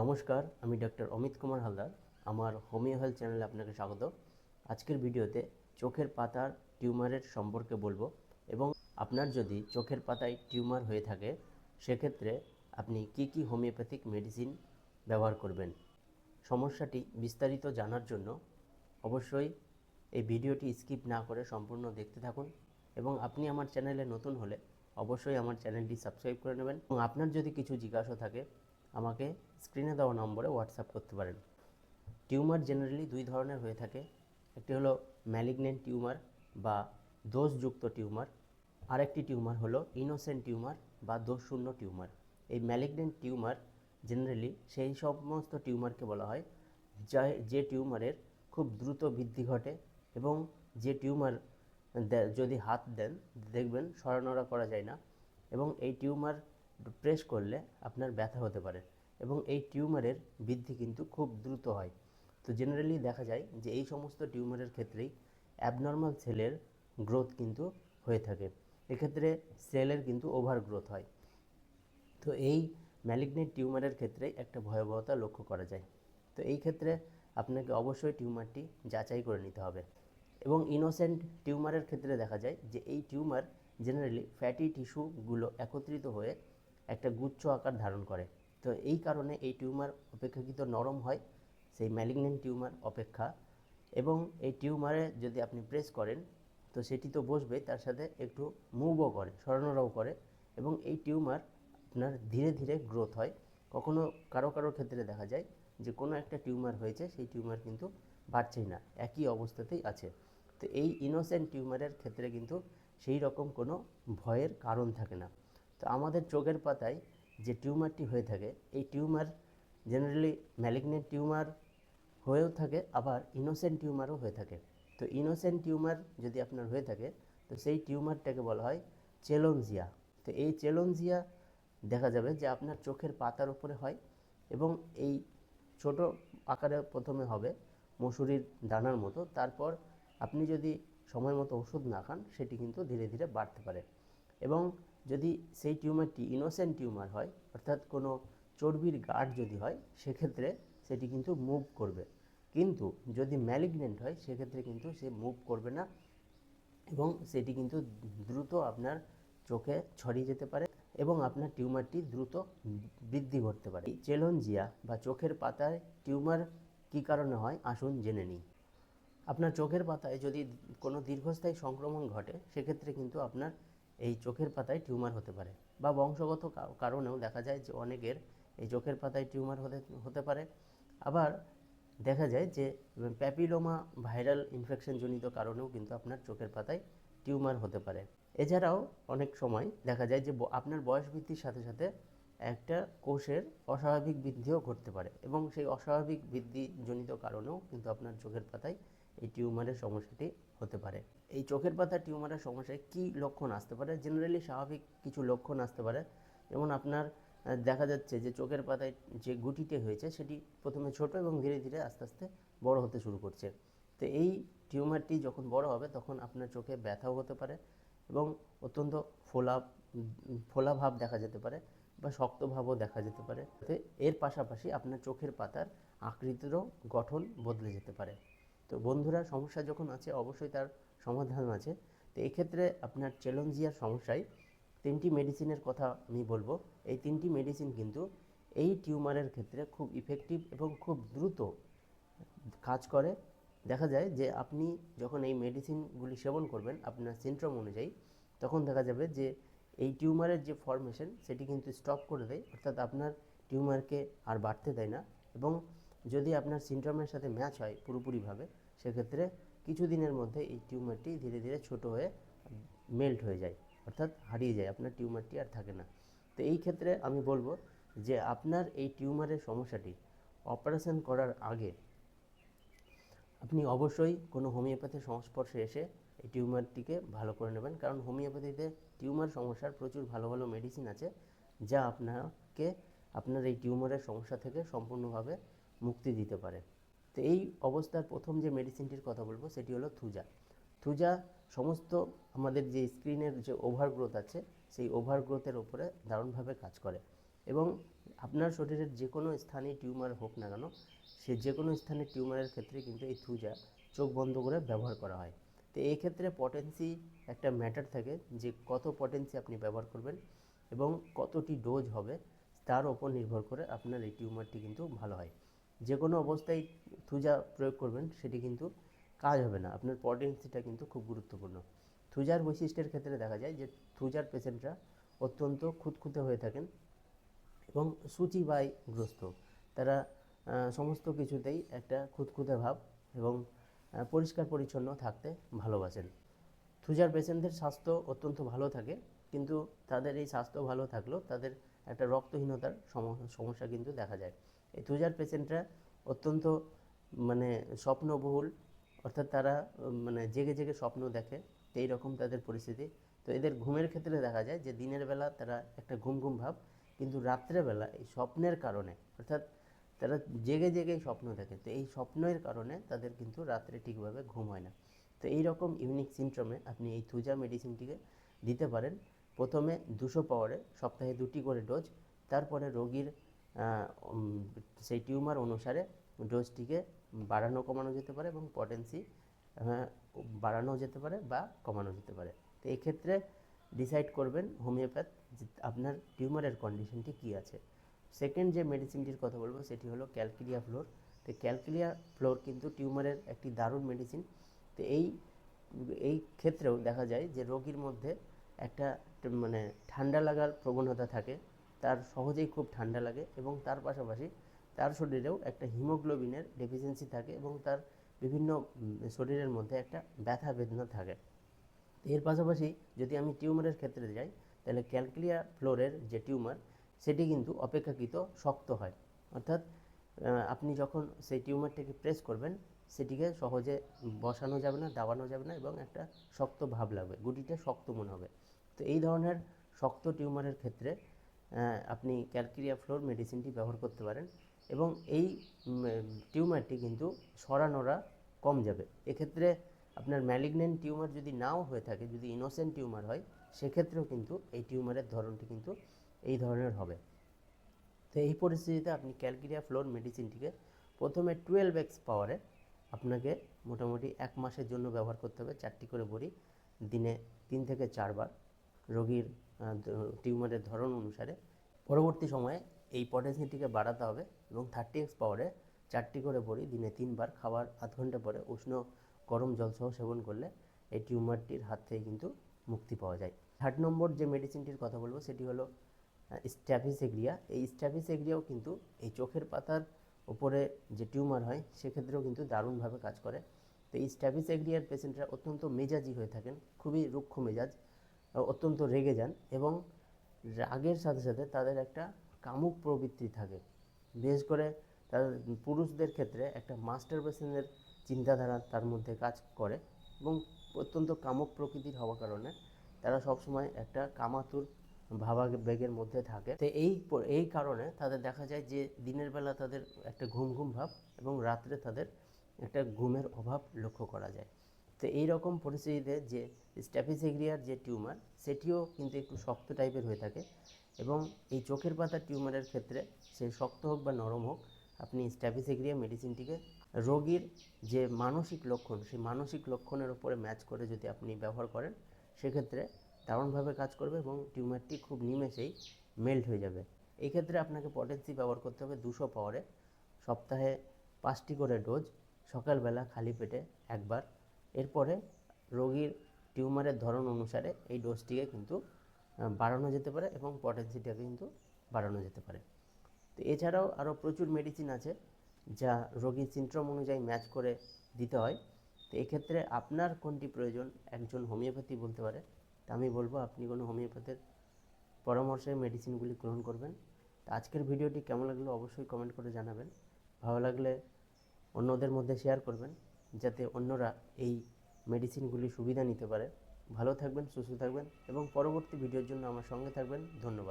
নমস্কার, আমি ডক্টর অমিত কুমার হালদার, আমার হোমিও হেলথ চ্যানেলে আপনাকে স্বাগত। আজকের ভিডিওতে চোখের পাতার টিউমারের সম্পর্কে বলব এবং আপনার যদি চোখের পাতায় টিউমার হয়ে থাকে, সেক্ষেত্রে আপনি কি কি হোমিওপ্যাথিক মেডিসিন ব্যবহার করবেন? সমস্যাটি বিস্তারিত জানার জন্য অবশ্যই এই ভিডিওটি স্কিপ না করে সম্পূর্ণ দেখতে থাকুন এবং আপনি আমার চ্যানেলে নতুন হলে অবশ্যই আমার চ্যানেলটি সাবস্ক্রাইব করে নেবেন এবং আপনার যদি কিছু জিজ্ঞাসা থাকে আমাকে স্ক্রিনে দেওয়া নম্বরে হোয়াটসঅ্যাপ করতে পারেন। টিউমার জেনারেলি দুই ধরনের হয়ে থাকে। একটি হলো ম্যালিগনেন্ট টিউমার বা দোষযুক্ত টিউমার। আরেকটি টিউমার হলো ইনোসেন্ট টিউমার বা দোষশূন্য টিউমার। এই ম্যালিগনেন্ট টিউমার জেনারেলি সেই সমস্ত টিউমারকে বলা হয়, যা, যে টিউমারের খুব দ্রুত বৃদ্ধি ঘটে এবং যে টিউমার যদি হাত দেন, দেখবেন সরানোরা করা যায় না এবং এই টিউমার প্রেস করলে আপনার ব্যথা হতে পারে এবং এই টিউমারের বৃদ্ধি কিন্তু খুব দ্রুত হয়। তো জেনারেলি দেখা যায় যে এই সমস্ত টিউমারের ক্ষেত্রেই অ্যাবনর্মাল সেলের গ্রোথ কিন্তু হয়ে থাকে। এক্ষেত্রে সেলের কিন্তু ওভার গ্রোথ হয়। তো এই ম্যালিগনেট টিউমারের ক্ষেত্রে একটা ভয়াবহতা লক্ষ্য করা যায়। তো এই ক্ষেত্রে আপনাকে অবশ্যই টিউমারটি যাচাই করে নিতে হবে এবং ইনোসেন্ট টিউমারের ক্ষেত্রে দেখা যায় যে এই টিউমার জেনারেলি ফ্যাটি টিস্যুগুলো একত্রিত হয়ে একটা গুচ্ছ আকার ধারণ করে। তো এই কারণে এই টিউমার অপেক্ষাকৃত নরম হয়, সেই ম্যালিগনেন্ট টিউমার অপেক্ষা। এবং এই টিউমারে যদি আপনি প্রেস করেন, তো সেটি তো বসবে, তার সাথে একটু মুভও করে, সরানোরাও করে। এবং এই টিউমার আপনার ধীরে ধীরে গ্রোথ হয়। কখনো কারও কারও ক্ষেত্রে দেখা যায় যে কোনো একটা টিউমার হয়েছে, সেই টিউমার কিন্তু বাড়ছেই না, একই অবস্থাতেই আছে। তো এই ইনোসেন্ট টিউমারের ক্ষেত্রে কিন্তু সেই রকম কোনো ভয়ের কারণ থাকে না। তো আমাদের চোখের পাতায় যে টিউমারটি হয়ে থাকে, এই টিউমার জেনারেলি ম্যালিগনেন্ট টিউমার হয়েও থাকে, আবার ইনোসেন্ট টিউমারও হয়ে থাকে। তো ইনোসেন্ট টিউমার যদি আপনার হয়ে থাকে, তো সেই টিউমারটাকে বলা হয় চেলনজিয়া তো এই চেলনজিয়া দেখা যাবে যে আপনার চোখের পাতার উপরে হয় এবং এই ছোট আকারে প্রথমে হবে মসুরির দানার মতো, তারপর আপনি যদি সময় মতো ওষুধ না খান, সেটি কিন্তু ধীরে ধীরে বাড়তে পারে। এবং যদি সেই টিউমারটি ইনোসেন্ট টিউমার হয়, অর্থাৎ কোনো চর্বির গাঢ় যদি হয়, সেক্ষেত্রে সেটি কিন্তু মুভ করবে। কিন্তু যদি ম্যালিগনেন্ট হয়, সেক্ষেত্রে কিন্তু সে মুভ করবে না এবং সেটি কিন্তু দ্রুত আপনার চোখে ছড়িয়ে যেতে পারে এবং আপনার টিউমারটি দ্রুত বৃদ্ধি করতে পারে। এই চেলনজিয়া বা চোখের পাতায় টিউমার কী কারণে হয়, আসুন জেনে নিই। আপনার চোখের পাতায় যদি কোনো দীর্ঘস্থায়ী সংক্রমণ ঘটে, সেক্ষেত্রে কিন্তু আপনার এই চোখের পাতায় টিউমার হতে পারে বা বংশগত কারণেও দেখা যায় যে অনেকের এই চোখের পাতায় টিউমার হতে হতে পারে। আবার দেখা যায় যে প্যাপিলোমা ভাইরাল ইনফেকশনজনিত কারণেও কিন্তু আপনার চোখের পাতায় টিউমার হতে পারে। এছাড়াও অনেক সময় দেখা যায় যে আপনার বয়স বৃদ্ধির সাথে সাথে একটা কোষের অস্বাভাবিক বৃদ্ধিও ঘটতে পারে এবং সেই অস্বাভাবিক বৃদ্ধি জনিত কারণেও কিন্তু আপনার চোখের পাতায় এই টিউমারের সমস্যাটি হতে পারে। এই চোখের পাতা টিউমারের সমস্যায় কী লক্ষণ আসতে পারে? জেনারেলি স্বাভাবিক কিছু লক্ষণ আসতে পারে। যেমন আপনার দেখা যাচ্ছে যে চোখের পাতায় যে গুটিতে হয়েছে সেটি প্রথমে ছোট এবং ধীরে ধীরে আস্তে আস্তে বড় হতে শুরু করছে। তো এই টিউমারটি যখন বড় হবে তখন আপনার চোখে ব্যথাও হতে পারে এবং অত্যন্ত ফোলা উম, ফোলা ভাব দেখা যেতে পারে। বা শক্তভাবও দেখা যেতে পারে। এর পাশাপাশি আপনার চোখের পাতার আকৃতিরও গঠন বদলে যেতে পারে। তো বন্ধুরা, সমস্যা যখন আছে, অবশ্যই তার সমাধান আছে। তো এক্ষেত্রে আপনার চেলনজিয়ার সমস্যায় তিনটি মেডিসিনের কথা আমি বলব। এই তিনটি মেডিসিন কিন্তু এই টিউমারের ক্ষেত্রে খুব ইফেক্টিভ এবং খুব দ্রুত কাজ করে। দেখা যায় যে আপনি যখন এই মেডিসিনগুলি সেবন করবেন, আপনার সিনড্রোম অনুযায়ী, তখন দেখা যাবে যে এই টিউমারের যে ফর্মেশন সেটি কিন্তু স্টপ করে দেয়, অর্থাৎ আপনার টিউমারকে আর বাড়তে দেয় না। এবং যদি আপনার সিনড্রোমের সাথে ম্যাচ হয় পুরোপুরিভাবে, সেক্ষেত্রে কিছুদিনের মধ্যে এই টিউমারটি ধীরে ধীরে ছোট হয়ে মেল্ট হয়ে যায়, অর্থাৎ হারিয়ে যায়, আপনার টিউমারটি আর থাকে না। তো এই ক্ষেত্রে আমি বলব যে আপনার এই টিউমারের সমস্যাটি অপারেশন করার আগে আপনি অবশ্যই কোনো হোমিওপ্যাথির সংস্পর্শে এসে এই টিউমারটিকে ভালো করে নেবেন। কারণ হোমিওপ্যাথিতে টিউমার সমস্যার প্রচুর ভালো ভালো মেডিসিন আছে, যা আপনাকে আপনার এই টিউমারের সমস্যা থেকে সম্পূর্ণভাবে মুক্তি দিতে পারে। তো এই অবস্থার প্রথম যে মেডিসিনটির কথা বলব, সেটি হলো থুজা। থুজা সমস্ত আমাদের যে স্ক্রিনের যে ওভারগ্রোথ আছে, সেই ওভারগ্রোথের ওপরে দারুণভাবে কাজ করে। এবং আপনার শরীরের যে কোনো স্থানে টিউমার হোক না কেন, সে যে কোনো স্থানে টিউমারের ক্ষেত্রে কিন্তু এই থুজা চোখ বন্ধ করে ব্যবহার করা হয়। তো এই ক্ষেত্রে পটেন্সি একটা ম্যাটার থাকে যে কত পটেন্সি আপনি ব্যবহার করবেন এবং কতটি ডোজ হবে তার ওপর নির্ভর করে আপনার এই টিউমারটি কিন্তু ভালো হয়। যে কোনো অবস্থায় থুজা প্রয়োগ করবেন সেটি কিন্তু কাজ হবে না। আপনার পটেন্সিটা কিন্তু খুব গুরুত্বপূর্ণ। থুজার বৈশিষ্ট্যের ক্ষেত্রে দেখা যায় যে থুজার পেশেন্টরা অত্যন্ত খুঁতখুঁতে হয়ে থাকেন এবং সূচিবায়গ্রস্ত তারা সমস্ত কিছুতেই একটা খুঁতখুঁতে ভাব এবং পরিষ্কার পরিচ্ছন্ন থাকতে ভালোবাসেন। থুজার পেশেন্টদের স্বাস্থ্য অত্যন্ত ভালো থাকে, কিন্তু তাদের এই স্বাস্থ্য ভালো থাকলেও তাদের একটা রক্তহীনতার সম- সমস্যা কিন্তু দেখা যায়। এই থুজার পেশেন্টরা অত্যন্ত মানে স্বপ্নবহুল, অর্থাৎ তারা মানে জেগে জেগে স্বপ্ন দেখে এই রকম তাদের পরিস্থিতি। তো এদের ঘুমের ক্ষেত্রে দেখা যায় যে দিনের বেলা তারা একটা ঘুম ঘুম ভাব, কিন্তু রাত্রেবেলা এই স্বপ্নের কারণে, অর্থাৎ তারা জেগে জেগে স্বপ্ন দেখে। তো এই স্বপ্নের কারণে তাদের কিন্তু রাত্রে ঠিকভাবে ঘুম হয় না। তো এই রকম ইউনিক সিনড্রোমে আপনি এই থুজা মেডিসিনটিকে দিতে পারেন। প্রথমে দুশো পাওয়ারে সপ্তাহে দুটি করে ডোজ তারপরে রোগীর সেই টিউমার অনুসারে ডোজটিকে বাড়ানো কমানো যেতে পারে এবং পটেন্সি বাড়ানো যেতে পারে বা কমানো যেতে পারে। তো এক্ষেত্রে ডিসাইড করবেন হোমিওপ্যাথ আপনার টিউমারের কন্ডিশনটি কী আছে। সেকেন্ড যে মেডিসিনটির কথা বলব, সেটি হলো ক্যালকিলিয়া ফ্লোর তো ক্যালকিলিয়া ফ্লোর কিন্তু টিউমারের একটি দারুণ মেডিসিন তো এই এই ক্ষেত্রেও দেখা যায় যে রোগীর মধ্যে একটা মানে ঠান্ডা লাগার প্রবণতা থাকে। তার সহজেই খুব ঠান্ডা লাগে এবং তার পাশাপাশি তার শরীরেও একটা হিমোগ্লোবিনের ডেফিসিয়েন্সি থাকে এবং তার বিভিন্ন শরীরের মধ্যে একটা ব্যথা বেদনা থাকে। এর পাশাপাশি যদি আমি টিউমারের ক্ষেত্রে যাই, তাহলে ক্যালকুলিয়া ফ্লোরের যে টিউমার সেটি কিন্তু অপেক্ষাকৃত শক্ত হয়। অর্থাৎ আপনি যখন সেই টিউমারটাকে প্রেস করবেন, সেটিকে সহজে বসানো যাবে না, দাবানো যাবে না এবং একটা শক্ত ভাব লাগবে, গুটিটা শক্ত মনে হবে। তো এই ধরনের শক্ত টিউমারের ক্ষেত্রে আপনি ক্যালকিরিয়া ফ্লোর মেডিসিনটি ব্যবহার করতে পারেন এবং এই টিউমারটি কিন্তু সরানোরা কম যাবে। এক্ষেত্রে আপনার ম্যালিগনেন্ট টিউমার যদি নাও হয়ে থাকে, যদি ইনোসেন্ট টিউমার হয়, সেক্ষেত্রেও কিন্তু এই টিউমারের ধরনটি কিন্তু এই ধরনের হবে। তো এই পরিস্থিতিতে আপনি ক্যালকিরিয়া ফ্লোর মেডিসিনটিকে প্রথমে টুয়েলভ এক্স পাওয়ারে আপনাকে মোটামুটি এক মাসের জন্য ব্যবহার করতে হবে। চারটি করে বড়ি দিনে তিন থেকে চারবার রোগীর টিউমারের ধরন অনুসারে। পরবর্তী সময়ে এই পটেন্সিটিকে বাড়াতে হবে এবং থার্টি এক্স পাওয়ারে চারটি করে বড়ি দিনে তিনবার খাবার আধ ঘণ্টা পরে উষ্ণ গরম জলসহ সেবন করলে এই টিউমারটির হাত থেকে কিন্তু মুক্তি পাওয়া যায়। থার্ড নম্বর যে মেডিসিনটির কথা বলব সেটি হলো স্ট্যাফিস এগ্রিয়া এই স্ট্যাফিস এগ্রিয়াও কিন্তু এই চোখের পাতার উপরে যে টিউমার হয়, সেক্ষেত্রেও কিন্তু দারুণভাবে কাজ করে। তো এই স্ট্যাফিস এগ্রিয়ার পেশেন্টরা অত্যন্ত মেজাজি হয়ে থাকেন, খুবই রুক্ষ মেজাজ অত্যন্ত রেগে যান এবং রাগের সাথে সাথে তাদের একটা কামুক প্রবৃত্তি থাকে। বিশেষ করে তাদের পুরুষদের ক্ষেত্রে একটা মাস্টার বেসিনের চিন্তাধারা তার মধ্যে কাজ করে এবং অত্যন্ত কামক প্রকৃতির হওয়ার কারণে তারা সবসময় একটা কামাতুর ভাবাবেগের মধ্যে থাকে। তো এই এই কারণে তাদের দেখা যায় যে দিনের বেলা তাদের একটা ঘুম ঘুম ভাব এবং রাত্রে তাদের একটা ঘুমের অভাব লক্ষ্য করা যায়। তো এই রকম পরিস্থিতিতে যে স্ট্যাফিসেগ্রিয়ার যে টিউমার, সেটিও কিন্তু একটু শক্ত টাইপের হয়ে থাকে এবং এই চোখের পাতার টিউমারের ক্ষেত্রে সে শক্ত হোক বা নরম হোক, আপনি স্ট্যাফিসেগ্রিয়া মেডিসিনটিকে রোগীর যে মানসিক লক্ষণ, সেই মানসিক লক্ষণের উপরে ম্যাচ করে যদি আপনি ব্যবহার করেন, সেক্ষেত্রে দারুণভাবে কাজ করবে এবং টিউমারটি খুব নিমেষেই মেল্ট হয়ে যাবে। এই ক্ষেত্রে আপনাকে পটেন্সি ব্যবহার করতে হবে দুশো পাওয়ারে। সপ্তাহে পাঁচটি করে ডোজ, সকালবেলা খালি পেটে একবার। এরপরে রোগীর টিউমারের ধরন অনুসারে এই ডোজটিকে কিন্তু বাড়ানো যেতে পারে এবং পটেন্সিটাকে কিন্তু বাড়ানো যেতে পারে। তো এছাড়াও আরও প্রচুর মেডিসিন আছে যা রোগীর সিনড্রোম অনুযায়ী ম্যাচ করে দিতে হয়। তো এক্ষেত্রে আপনার কোনটি প্রয়োজন? একজন হোমিওপ্যাথি বলতে পারে তা আমি বলব, আপনি কোনো হোমিওপ্যাথের পরামর্শে মেডিসিনগুলি গ্রহণ করবেন। তা আজকের ভিডিওটি কেমন লাগল অবশ্যই কমেন্ট করে জানাবেন। ভালো লাগলে অন্যদের মধ্যে শেয়ার করবেন, যাতে অন্যরা এই মেডিসিনগুলি সুবিধা নিতে পারে। ভালো থাকবেন, সুস্থ থাকবেন এবং পরবর্তী ভিডিওর জন্য আমার সঙ্গে থাকবেন। ধন্যবাদ।